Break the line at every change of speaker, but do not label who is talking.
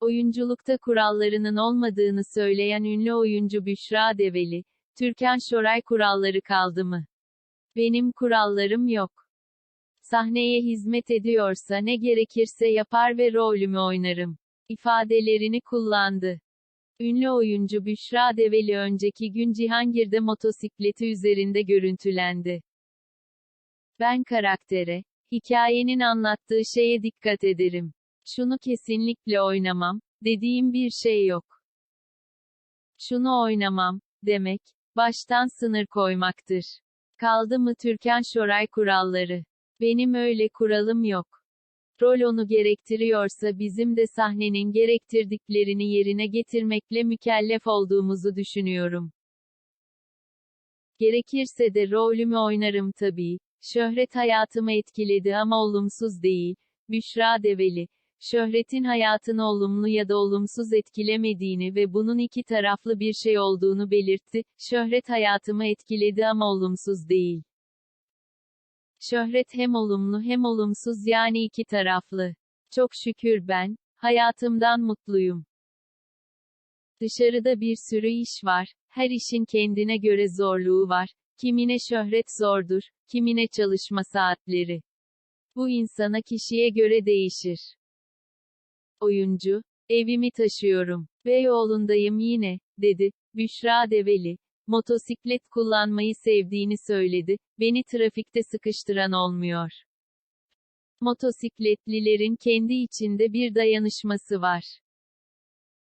Oyunculukta kurallarının olmadığını söyleyen ünlü oyuncu Büşra Develi, Türkan Şoray kuralları kaldı mı? Benim kurallarım yok. Sahneye hizmet ediyorsa ne gerekirse yapar ve rolümü oynarım. ifadelerini kullandı. Ünlü oyuncu Büşra Develi önceki gün Cihangir'de motosikleti üzerinde görüntülendi. Ben karaktere, hikayenin anlattığı şeye dikkat ederim. Şunu kesinlikle oynamam, dediğim bir şey yok. Şunu oynamam, demek, baştan sınır koymaktır. Kaldı mı Türkan Şoray kuralları? Benim öyle kuralım yok. Rol onu gerektiriyorsa bizim de sahnenin gerektirdiklerini yerine getirmekle mükellef olduğumuzu düşünüyorum. Gerekirse de rolümü oynarım tabii. Şöhret hayatımı etkiledi ama olumsuz değil. Büşra Develi, şöhretin hayatını olumlu ya da olumsuz etkilemediğini ve bunun iki taraflı bir şey olduğunu belirtti. Şöhret hayatımı etkiledi ama olumsuz değil. Şöhret hem olumlu hem olumsuz yani iki taraflı. Çok şükür ben, hayatımdan mutluyum. Dışarıda bir sürü iş var, her işin kendine göre zorluğu var. Kimine şöhret zordur, kimine çalışma saatleri. Bu insana kişiye göre değişir. Oyuncu, evimi taşıyorum. Beyoğlu'ndayım yine, dedi. Büşra Develi, motosiklet kullanmayı sevdiğini söyledi, beni trafikte sıkıştıran olmuyor. Motosikletlilerin kendi içinde bir dayanışması var.